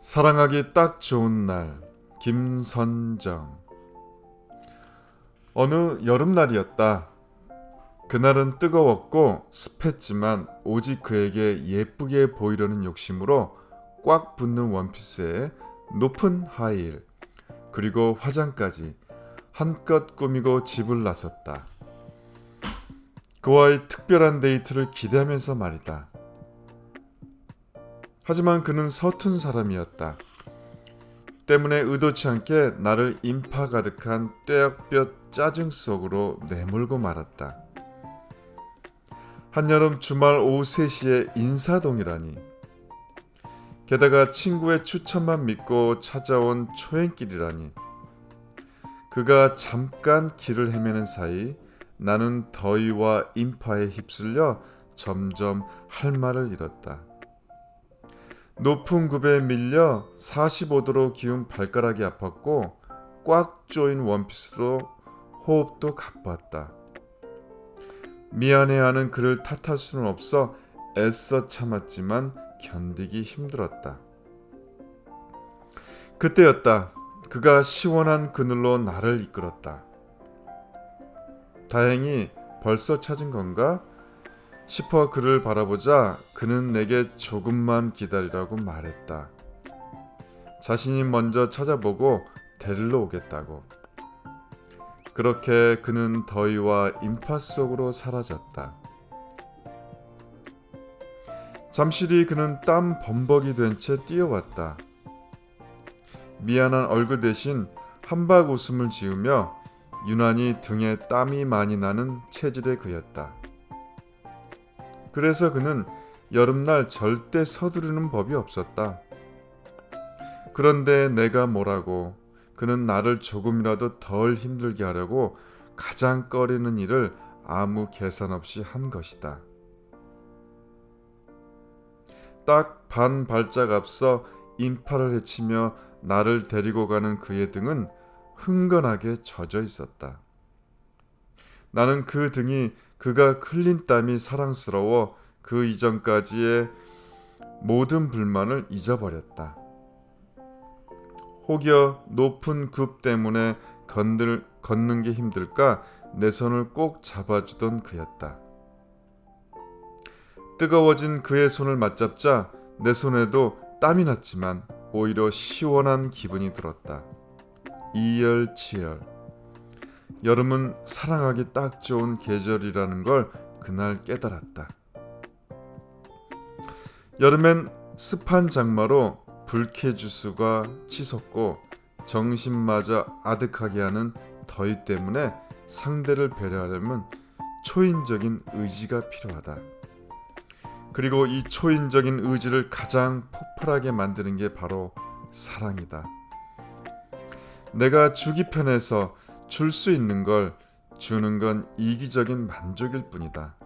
사랑하기 딱 좋은 날 김선정 어느 여름날이었다. 그날은 뜨거웠고 습했지만 오직 그에게 예쁘게 보이려는 욕심으로 꽉 붙는 원피스에 높은 하이힐 그리고 화장까지 한껏 꾸미고 집을 나섰다. 그와의 특별한 데이트를 기대하면서 말이다. 하지만 그는 서툰 사람이었다. 때문에 의도치 않게 나를 인파 가득한 떼약볕 짜증 속으로 내몰고 말았다. 한여름 주말 오후 3시에 인사동이라니. 게다가 친구의 추천만 믿고 찾아온 초행길이라니. 그가 잠깐 길을 헤매는 사이 나는 더위와 인파에 휩쓸려 점점 할 말을 잃었다. 높은 굽에 밀려 45도로 기운 발가락이 아팠고 꽉 조인 원피스로 호흡도 가빴다. 미안해하는 그를 탓할 수는 없어 애써 참았지만 견디기 힘들었다. 그때였다. 그가 시원한 그늘로 나를 이끌었다. 다행히 벌써 찾은 건가? 싶어 그를 바라보자 그는 내게 조금만 기다리라고 말했다. 자신이 먼저 찾아보고 데리러 오겠다고. 그렇게 그는 더위와 인파 속으로 사라졌다. 잠시 뒤 그는 땀 범벅이 된 채 뛰어왔다. 미안한 얼굴 대신 한박 웃음을 지으며 유난히 등에 땀이 많이 나는 체질의 그였다. 그래서 그는 여름날 절대 서두르는 법이 없었다. 그런데 내가 뭐라고 그는 나를 조금이라도 덜 힘들게 하려고 가장 꺼리는 일을 아무 계산 없이 한 것이다. 딱 반 발짝 앞서 인파를 헤치며 나를 데리고 가는 그의 등은 흥건하게 젖어 있었다. 나는 그 등이 그가 흘린 땀이 사랑스러워 그 이전까지의 모든 불만을 잊어버렸다. 혹여 높은 굽 때문에 건들, 걷는 게 힘들까 내 손을 꼭 잡아주던 그였다. 뜨거워진 그의 손을 맞잡자 내 손에도 땀이 났지만 오히려 시원한 기분이 들었다. 이열치열. 여름은 사랑하기 딱 좋은 계절이라는 걸 그날 깨달았다. 여름엔 습한 장마로 불쾌지수가 치솟고 정신마저 아득하게 하는 더위 때문에 상대를 배려하려면 초인적인 의지가 필요하다. 그리고 이 초인적인 의지를 가장 폭발하게 만드는 게 바로 사랑이다. 내가 주기 편해서 줄 수 있는 걸 주는 건 이기적인 만족일 뿐이다.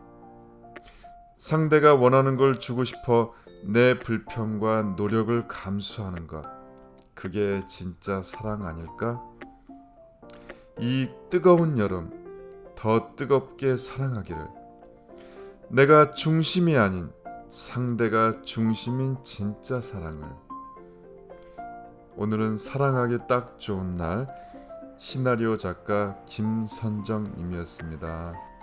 상대가 원하는 걸 주고 싶어 내 불평과 노력을 감수하는 것. 그게 진짜 사랑 아닐까? 이 뜨거운 여름, 더 뜨겁게 사랑하기를. 내가 중심이 아닌 상대가 중심인 진짜 사랑을. 오늘은 사랑하기 딱 좋은 날 시나리오 작가 김선정님이었습니다.